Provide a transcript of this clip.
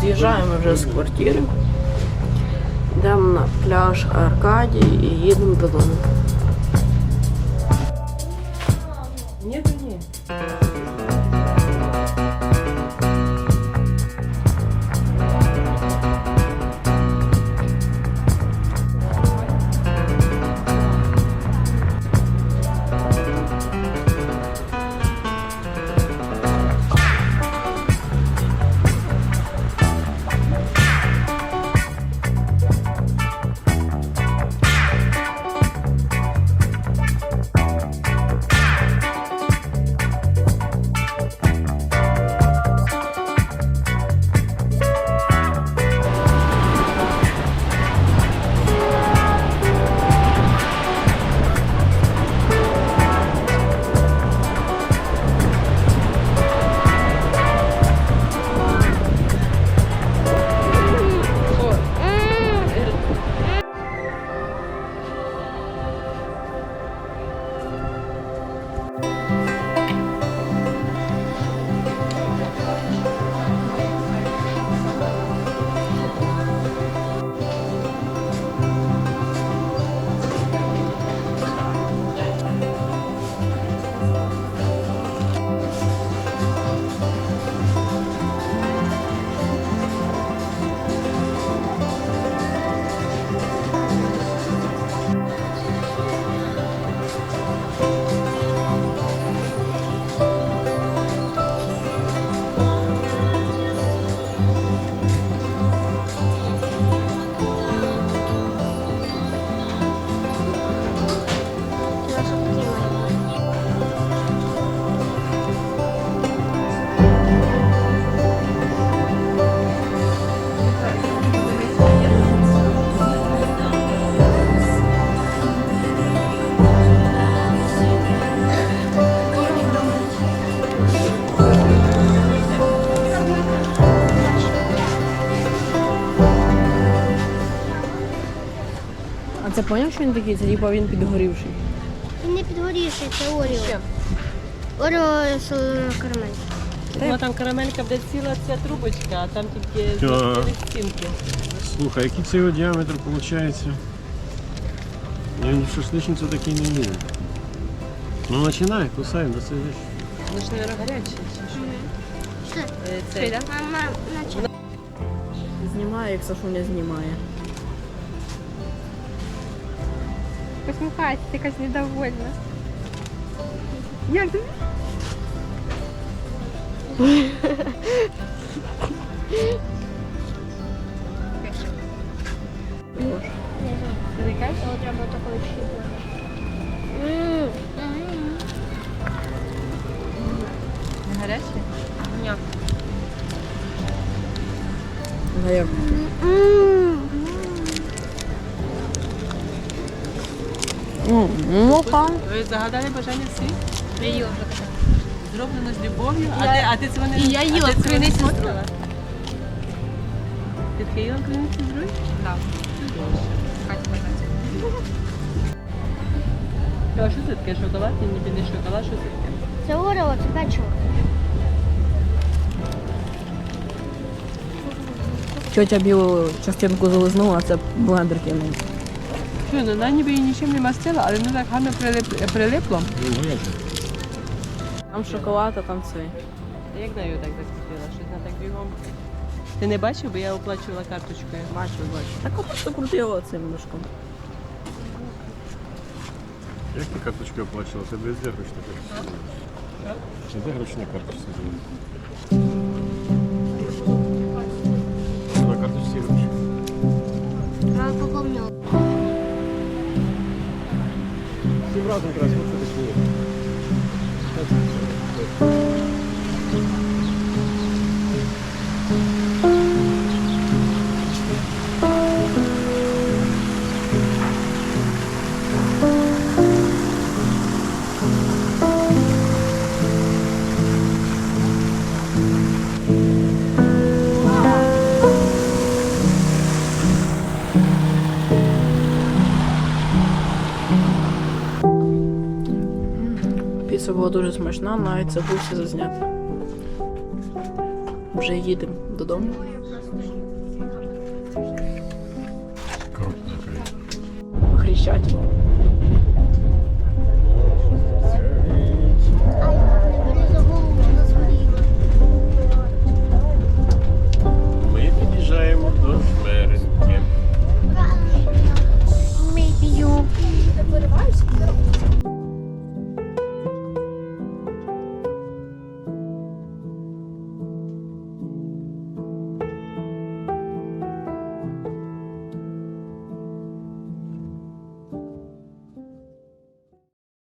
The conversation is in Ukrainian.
З'їжджаємо вже з квартири. Йдемо на пляж Аркадії і їдемо додому. Ні, ні. Це поняв, що він такий? Це типа він підгорівший. Він не підгорівший, це Оріо. Оріо солона карамель. Ну, там карамелька буде ціла ця трубочка, а там тільки Ага. стінки. Слухай, який це його діаметр виходить? Я ні шашличницю такий не їв. Ну починай, кусай, да це ж. Вони ж, мабуть, гарячі. чи що? Що? Е, Це, Мама, наче. Знімає, як Сашуня знімає. Посміхайся, ти якась недовольна. Як тобі? ти не кажеш? Треба такої Ммм. Не гарячі? Ні. А як? Ну, ка. Ви загадали бажання всі? Я їла вже таке. Зроблено з любов'ю, а Я- ти, а ти це вони... І я їла а ти це вони криницю з зробила? Ти таке їла криницю з друг? Так. А що це таке? Шоколад? Ні, ніби не шоколад, що це таке? Це Оріо, це печиво. Тьотя білу частинку зализнула, а це блендер кинув. Ну вона ніби її нічим не мастила, але воно так гарно прилип- прилипло. Там шоколад, а там цей. Як на його так закрутила? Щось на так бігом. Ти не бачив, бо я оплачувала карточкою. Бачу, бачу. Так от просто крутила цим мішком. Як ти карточкою оплачувала? Тебе везде гроші на карточці. А де гроші на карточці були? razem teraz. Була дуже смачна, навіть забувся зазняти. Вже їдемо додому. Хрещать.